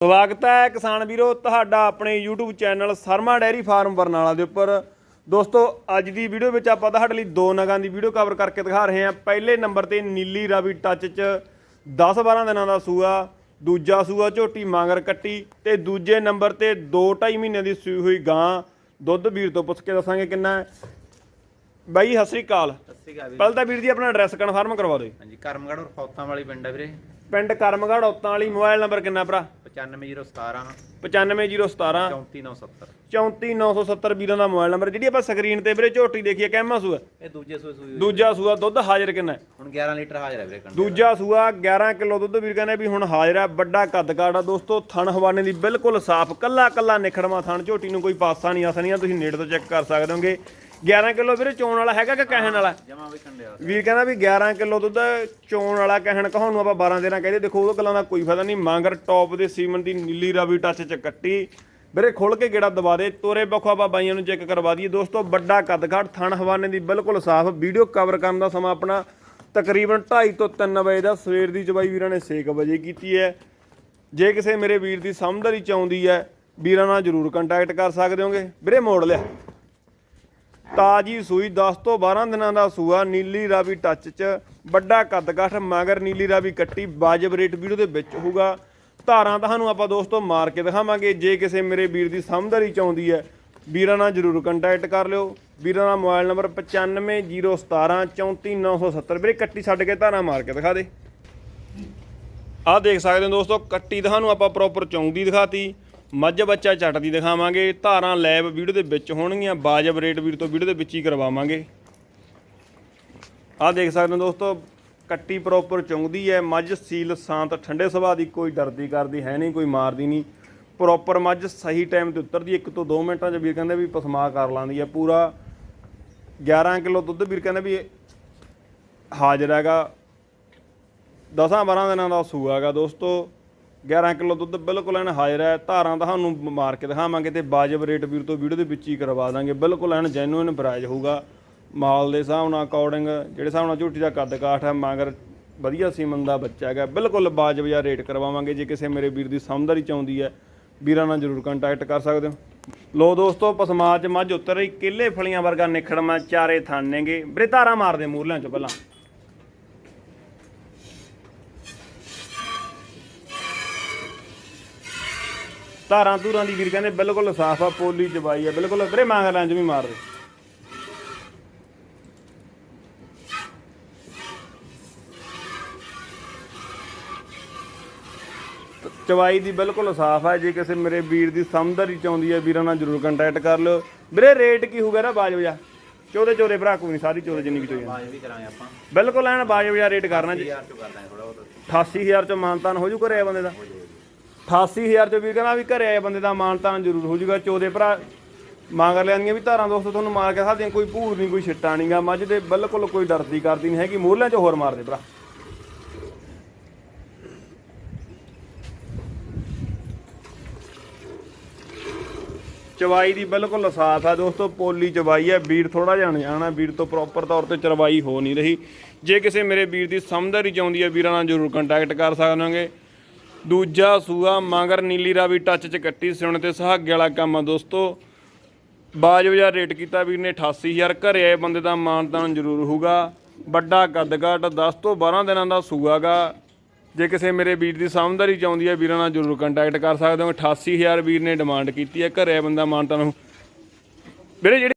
ਸਵਾਗਤ ਹੈ ਕਿਸਾਨ ਵੀਰੋ ਤੁਹਾਡਾ ਆਪਣੇ YouTube channel Sharma dairy farm Barnala ਦੇ ਉੱਪਰ। ਦੋਸਤੋ ਅੱਜ ਦੀ ਵੀਡੀਓ ਵਿੱਚ ਆਪਾਂ ਤੁਹਾਡੇ ਲਈ ਦੋ ਨਗਾਂ ਦੀ ਵੀਡੀਓ ਕਵਰ ਕਰਕੇ ਦਿਖਾ ਰਹੇ ਹਾਂ। ਪਹਿਲੇ ਨੰਬਰ ਤੇ ਨੀਲੀ ਰਾਵੀ ਟੱਚ 'ਚ 10-12 ਦਿਨਾਂ ਦਾ ਸੂਆ ਦੂਜਾ ਸੂਆ ਝੋਟੀ ਮਾਂਗਰ ਕੱਟੀ ਤੇ ਦੂਜੇ ਨੰਬਰ ਤੇ 2-2.5 ਮਹੀਨਿਆਂ ਦੀ ਸੂਈ ਹੋਈ ਗਾਂ। ਦੁੱਧ ਵੀਰ ਤੋਂ ਪੁੱਛ ਕੇ ਦੱਸਾਂਗੇ ਕਿੰਨਾ ਹੈ। ਬਾਈ ਸਤਿ ਸ੍ਰੀ ਅਕਾਲ। ਸਤਿ ਸ਼੍ਰੀ ਅਕਾਲ ਵੀਰੇ ਪਹਿਲਾਂ ਤਾਂ ਵੀਰ ਜੀ ਆਪਣਾ ਐਡਰੈਸ ਕਨਫਰਮ ਕਰਵਾ ਦਿਓ। ਹਾਂਜੀ ਕਰਮਗੜ੍ਹ ਔਰ ਫੌਤਾਂ ਵਾਲੀ ਪਿੰਡ ਹੈ ਵੀਰੇ। ਪਿੰਡ ਕਰਮਗੜ੍ਹ ਔਤਾਂ ਵਾਲੀ ਮੋਬਾਈਲ ਨੰਬਰ ਕਿੰਨਾ ਭਰਾ? 95017 95017 34970 34970 ਵੀਰਾਂ ਦਾ ਮੋਬਾਈਲ ਨੰਬਰ ਜਿਹੜੀ ਆਪਾਂ ਸਕਰੀਨ ਤੇ ਵੀਰੇ ਝੋਟੀ ਦੇਖੀਏ ਕਹਿਮਾ ਸੂਆ ਇਹ ਦੂਜੇ ਸੂਏ ਸੂਈ ਹੋਈ। ਦੂਜਾ ਸੂਆ ਦੁੱਧ ਹਾਜ਼ਰ ਕਿੰਨਾ ਹੈ? ਹੁਣ 11 ਲੀਟਰ ਹਾਜ਼ਰ ਹੈ ਵੀਰੇ ਕੰਡੇ ਦੂਜਾ ਸੂਆ 11 ਕਿਲੋ ਦੁੱਧ ਵੀਰ ਕਹਿੰਦੇ ਵੀ ਹੁਣ ਹਾਜ਼ਰ ਹੈ ਵੱਡਾ ਕੱਦ ਆ ਦੋਸਤੋ ਥਣ ਹਵਾਨੇ ਦੀ ਬਿਲਕੁਲ ਸਾਫ਼ ਕੱਲਾ ਕੱਲਾ ਨਿਖੜਵਾ ਥਣ ਝੋਟੀ ਨੂੰ ਕੋਈ ਪਾਸਾ ਨਹੀਂ ਆਸਾ ਨਹੀਂ ਆ ਤੁਸੀਂ ਨੇੜੇ ਤੋਂ ਚੈੱਕ ਕਰ ਸਕਦੇ ਹੋਗੇ 11 ਕਿਲੋ ਵੀਰੇ ਚੋਣ ਵਾਲਾ ਹੈਗਾ ਕਿ ਕਹਿਣ ਵਾਲਾ? ਜਮਾ ਵੀ ਵੀਰ ਕਹਿੰਦਾ ਵੀ 11 ਕਿਲੋ ਦੁੱਧ ਚੋਣ ਵਾਲਾ ਕਹਿਣ ਕਹਾਉਣ ਆਪਾਂ 12 13 ਕਹਿੰਦੇ ਦੇਖੋ ਉਹ ਗੱਲਾਂ ਦਾ ਕੋਈ ਫਾਇਦਾ ਨਹੀਂ। ਮਾਂਗਰ ਟੌਪ ਦੇ ਸੀਮਨ ਦੀ ਨੀਲੀ ਰਾਵੀ ਟੱਚ ਚ ਕੱਟੀ। ਵੀਰੇ ਖੁੱਲ ਕੇ ਗੇੜਾ ਦਬਾ ਦੇ ਤੋਰੇ ਬਖਵਾ ਆਪਾਂ ਬਾਈਆਂ ਨੂੰ ਚੈੱਕ ਕਰਵਾ ਦਈਏ। ਦੋਸਤੋ ਵੱਡਾ ਕੱਦ ਘਾਟ ਥਣ ਹਵਾਨੇ ਦੀ ਬਿਲਕੁਲ ਸਾਫ਼। ਵੀਡੀਓ ਕਵਰ ਕਰਨ ਦਾ ਸਮਾਂ ਆਪਣਾ ਤਕਰੀਬਨ 2:30 ਤੋਂ 3 ਵਜੇ ਦਾ। ਸਵੇਰ ਦੀ ਚਬਾਈ ਵੀਰਾਂ ਨੇ 6 ਵਜੇ ਕੀਤੀ ਹੈ। ਜੇ ਕਿਸੇ ਮੇਰੇ ਵੀਰ ਦੀ ਸਮਝਦਾਰੀ ਚਾਹੁੰਦੀ ਹੈ ਵੀਰਾਂ ਨਾਲ ਜਰੂਰ ਕੰਟੈਕਟ ਕਰ ਸਕਦੇ ਹੋਗੇ। ਵੀਰੇ ਮੋੜ ਲਿਆ। ਤਾਜੀ ਸੂਈ 10 ਤੋਂ 12 ਦਿਨਾਂ ਦਾ ਸੂਆ, ਨੀਲੀ ਰਾਵੀ ਟੱਚ ਚ, ਵੱਡਾ ਕੱਦ ਕਾਠ ਮਗਰ ਨੀਲੀ ਰਾਵੀ ਕੱਟੀ, ਵਾਜਬ ਰੇਟ ਵੀਡੀਓ ਦੇ ਵਿੱਚ ਹੋਊਗਾ। ਧਾਰਾਂ ਤੁਹਾਨੂੰ ਆਪਾਂ ਦੋਸਤੋ ਮਾਰ ਕੇ ਦਿਖਾਵਾਂਗੇ, ਜੇ ਕਿਸੇ ਮੇਰੇ ਵੀਰ ਦੀ ਸਮਝਦਾਰੀ ਆਉਂਦੀ ਹੈ, ਵੀਰਾਂ ਨਾਲ ਜਰੂਰ ਕੰਟੈਕਟ ਕਰ ਲਿਓ। ਵੀਰਾਂ ਦਾ ਮੋਬਾਈਲ ਨੰਬਰ 9501 34970 ਵੀਰੇ, ਕੱਟੀ ਛੱਡ ਕੇ ਧਾਰਾਂ ਮਾਰ ਕੇ ਦਿਖਾ ਦੇ। ਆਹ ਦੇਖ ਸਕਦੇ ਹੋ ਦੋਸਤੋ, ਕੱਟੀ ਤੁਹਾਨੂੰ ਆਪਾਂ ਪ੍ਰੋਪਰ ਚੌਂਦੀ ਦਿਖਾਤੀ। ਮੱਝ ਬੱਚਾ ਚੱਟ ਦੀ ਦਿਖਾਵਾਂਗੇ, ਧਾਰਾਂ ਲੈਬ ਵੀਡੀਓ ਦੇ ਵਿੱਚ ਹੋਣਗੀਆਂ, ਬਾਜਬ ਰੇਟ ਵੀਰ ਤੋਂ ਵੀਡੀਓ ਦੇ ਵਿੱਚ ਹੀ ਕਰਵਾਵਾਂਗੇ। ਆਹ ਦੇਖ ਸਕਦੇ ਹੋ ਦੋਸਤੋ, ਕੱਟੀ ਪ੍ਰੋਪਰ ਚੁੰਗਦੀ ਹੈ, ਮੱਝ ਸੀਲ ਸ਼ਾਂਤ ਠੰਡੇ ਸੁਭਾਅ ਦੀ ਕੋਈ ਡਰਦੀ ਕਰਦੀ ਹੈ ਨਹੀਂ, ਕੋਈ ਮਾਰਦੀ ਨਹੀਂ। ਪ੍ਰੋਪਰ ਮੱਝ ਸਹੀ ਟਾਈਮ ਤੇ ਉਤਰਦੀ ਇੱਕ ਤੋਂ 2 ਮਿੰਟਾਂ 'ਚ ਵੀਰ ਕਹਿੰਦੇ ਵੀ ਪਸਮਾ ਕਰ ਲਾਂਦੀ ਹੈ, ਪੂਰਾ 11 ਕਿਲੋ ਦੁੱਧ ਵੀਰ ਕਹਿੰਦੇ ਵੀ ਹਾਜ਼ਰ ਹੈਗਾ। 10-12 ਦਿਨਾਂ ਦਾ ਸੂਆ ਹੈਗਾ ਦੋਸਤੋ। 11 ਕਿਲੋ ਦੁੱਧ ਬਿਲਕੁਲ ਐਨ ਹਾਜ਼ਰ ਹੈ ਧਾਰਾਂ ਤੁਹਾਨੂੰ ਮਾਰ ਕੇ ਦਿਖਾਵਾਂਗੇ ਤੇ ਬਾਜਬ ਰੇਟ ਵੀਰ ਤੋਂ ਵੀਡੀਓ ਦੇ ਵਿੱਚ ਹੀ ਕਰਵਾ ਦਾਂਗੇ। ਬਿਲਕੁਲ ਐਨ ਜੈਨੂਇਨ ਪ੍ਰਾਈਜ਼ ਹੋਊਗਾ। ਮਾਲ ਦੇ ਹਿਸਾਬ ਨਾਲ ਅਕੋਰਡਿੰਗ ਜਿਹੜੇ ਹਿਸਾਬ ਨਾਲ ਝੂਟੀ ਦਾ ਕੱਦ ਕਾਠ ਹੈ, ਮਗਰ ਵਧੀਆ ਸੀਮਨ ਦਾ ਬੱਚਾ ਹੈਗਾ। ਬਿਲਕੁਲ ਬਾਜਬ ਜਿਹਾ ਰੇਟ ਕਰਵਾਵਾਂਗੇ, ਜੇ ਕਿਸੇ ਮੇਰੇ ਵੀਰ ਦੀ ਸਮਝਦਾਰੀ ਚਾਹੁੰਦੀ ਹੈ। ਵੀਰਾਂ ਨਾਲ ਜਰੂਰ ਕੰਟੈਕਟ ਕਰ ਸਕਦੇ ਹੋ। ਲੋ ਦੋਸਤੋ, ਪਸਮਾਜ ਮੱਝ ਉਤਰ ਰਹੀ, ਕਿੱਲੇ ਫਲੀਆਂ ਵਰਗਾ ਨਿਖੜਮਾ ਚਾਰੇ ਥਣ ਨੇਗੇ ਵੀਰੇ, ਧਾਰਾਂ ਮਾਰਦੇ ਮੂਰਲਿਆਂ ਚ ਪਹਿਲਾਂ। ਧਾਰਾਂ ਧੂਰਾਂ ਦੀ ਵੀਰ ਕਹਿੰਦੇ ਬਿਲਕੁਲ ਸਾਫ਼ ਆ ਪੋਲੀ ਚਬਾਈ ਆ ਬਿਲਕੁਲ ਵੀਰੇ ਮੰਗ ਚ ਵੀ ਮਾਰ ਦੇ। ਚਵਾਈ ਦੀ ਬਿਲਕੁਲ ਸਾਫ਼ ਹੈ ਜੇ ਕਿਸੇ ਮੇਰੇ ਵੀਰ ਦੀ ਸਮਝਦਾਰੀ ਚਾਹੁੰਦੀ ਹੈ ਵੀਰਾਂ ਨਾਲ ਜਰੂਰ ਕੰਟੈਕਟ ਕਰ ਲਿਓ। ਵੀਰੇ ਰੇਟ ਕੀ ਹੋਊਗਾ ਨਾ ਬਾਜਬ ਜਾ ਚੋਦੇ ਚੋਦੇ ਭਰਾ ਕੋਈ ਨਹੀਂ ਸਾਰੀ ਚੋਦੇ ਜਿੰਨੀ ਚੋਈ ਬਾਜ ਵੀ ਕਰਾਂਗੇ ਆਪਾਂ। ਬਿਲਕੁਲ ਐਨ ਬਾਜਬ ਜਾ ਰੇਟ ਕਰਨਾ ਜੀ। 1000 ਚੋਂ ਕਰ ਦਾਂਗੇ ਥੋੜਾ ਬਹੁਤ। 88000 ਚ ਮਾਨਤਾਨ ਹੋ ਜੂ ਘਰੇ ਆ ਬੰਦੇ ਦਾ? 88000 ਚ ਵੀਰ ਕਹਿੰਦਾ ਵੀ ਘਰੇ ਆਏ ਬੰਦੇ ਦਾ ਮਾਨਤਾਨ ਜ਼ਰੂਰ ਹੋ ਜੂਗਾ ਚੋਦੇ ਭਰਾ ਮੰਗ ਲੈਣੀਆਂ ਵੀ ਧਾਰਾਂ ਦੋਸਤੋ ਤੁਹਾਨੂੰ ਮਾਰ ਕੇ ਸਾਡੀਆਂ ਕੋਈ ਭੂਰ ਨਹੀਂ, ਕੋਈ ਛਿੱਟਾ ਨਹੀਂਗਾ ਮੱਝ ਦੇ ਬਿਲਕੁਲ ਕੋਈ ਡਰਦੀ ਕਰਦੀ ਨਹੀਂ ਹੈਗੀ ਮੋਹਲਿਆਂ ਚ ਹੋਰ ਮਾਰਦੇ ਭਰਾ। ਚਵਾਈ ਦੀ ਬਿਲਕੁਲ ਸਾਫ਼ ਆ ਦੋਸਤੋ, ਪੋਲੀ ਚਵਾਈ ਹੈ ਵੀਰ ਥੋੜਾ ਜਿਹਾ ਅਣਜਾਣਾ ਵੀਰ ਤੋਂ ਪ੍ਰੋਪਰ ਤੌਰ ਤੇ ਚਰਵਾਈ ਹੋ ਨਹੀਂ ਰਹੀ। ਜੇ ਕਿਸੇ ਮੇਰੇ ਵੀਰ ਦੀ ਸਮਝਦਾਰੀ ਚਾਹੁੰਦੀ ਹੈ, ਵੀਰਾਂ ਨਾਲ ਜਰੂਰ ਕੰਟੈਕਟ ਕਰ ਸਕਦਾਂਗੇ ਦੂਜਾ ਸੂਆ ਮਗਰ ਨੀਲੀ ਰਾਵੀ ਟੱਚ ਚ ਕੱਟੀ ਸੁਣ ਤੇ ਸਹਾਗੇ ਵਾਲਾ ਕੰਮ ਆ ਦੋਸਤੋ। ਬਾਜਬ ਜਿਹਾ ਰੇਟ ਕੀਤਾ ਵੀਰ ਨੇ 88000 ਘਰੇ ਆਏ ਬੰਦੇ ਦਾ ਮਾਨਤਾਨ ਜ਼ਰੂਰ ਹੋਊਗਾ। ਵੱਡਾ ਕੱਦ ਕਾਠ 10 ਤੋਂ 12 ਦਿਨਾਂ ਦਾ ਸੂਆਗਾ ਜੇ ਕਿਸੇ ਮੇਰੇ ਵੀਰ ਦੀ ਸਮਝਦਾਰੀ ਚਾਹੁੰਦੀ ਹੈ, ਵੀਰਾਂ ਨਾਲ ਜ਼ਰੂਰ ਕੰਟੈਕਟ ਕਰ ਸਕਦੇ ਹੋ। 88000 ਵੀਰ ਨੇ ਡਿਮਾਂਡ ਕੀਤੀ ਹੈ, ਘਰੇ ਆਏ ਬੰਦਾ ਮਾਨਤਾਨ ਵੀਰੇ, ਜਿਹੜੀ